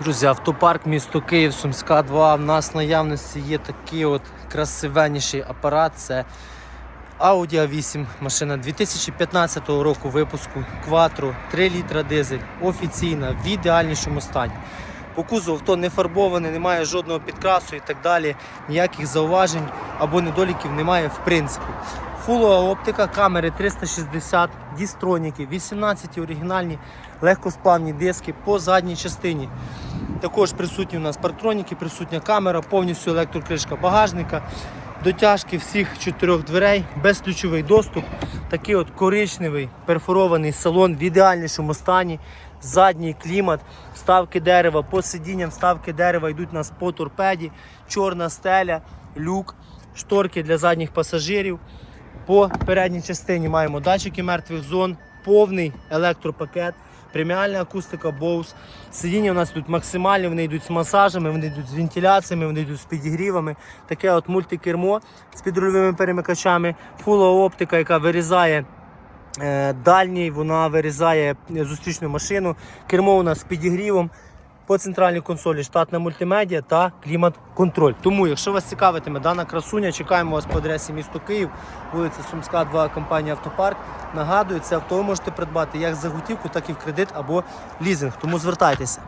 Друзі, автопарк місто Київ, Сумська 2. У нас в наявності є такий от красивеніший апарат. Це Audi A8 машина 2015 року випуску Quattro, 3 літра дизель, офіційна, в ідеальнішому стані. По кузову авто не фарбоване, немає жодного підкрасу і так далі. Ніяких зауважень або недоліків немає в принципі. Фулова оптика, камери 360, дістроніки, 18 оригінальні легкосплавні диски по задній частині. Також присутні у нас партроніки, присутня камера, повністю електрокришка багажника, дотяжки всіх чотирьох дверей, безключовий доступ, такий от коричневий перфорований салон в ідеальнішому стані, задній клімат, вставки дерева, по сидінням вставки дерева йдуть у нас по торпеді, чорна стеля, люк, шторки для задніх пасажирів. По передній частині маємо датчики мертвих зон, повний електропакет, преміальна акустика Bose. Сидіння у нас тут максимальні, вони йдуть з масажами, вони йдуть з вентиляціями, вони йдуть з підігрівами. Таке от мультикермо з підрульовими перемикачами, фулова оптика, яка вирізає. е, Дальній, вона вирізає е, зустрічну машину. Кермо у нас з підігрівом. По центральній консолі штатна мультимедіа та клімат-контроль. Тому, якщо вас цікавитиме дана красуня, чекаємо вас по адресі місто Київ, вулиця Сумська, 2, компанія Автопарк. Нагадую, це авто ви можете придбати як за готівку, так і в кредит або лізинг. Тому звертайтеся.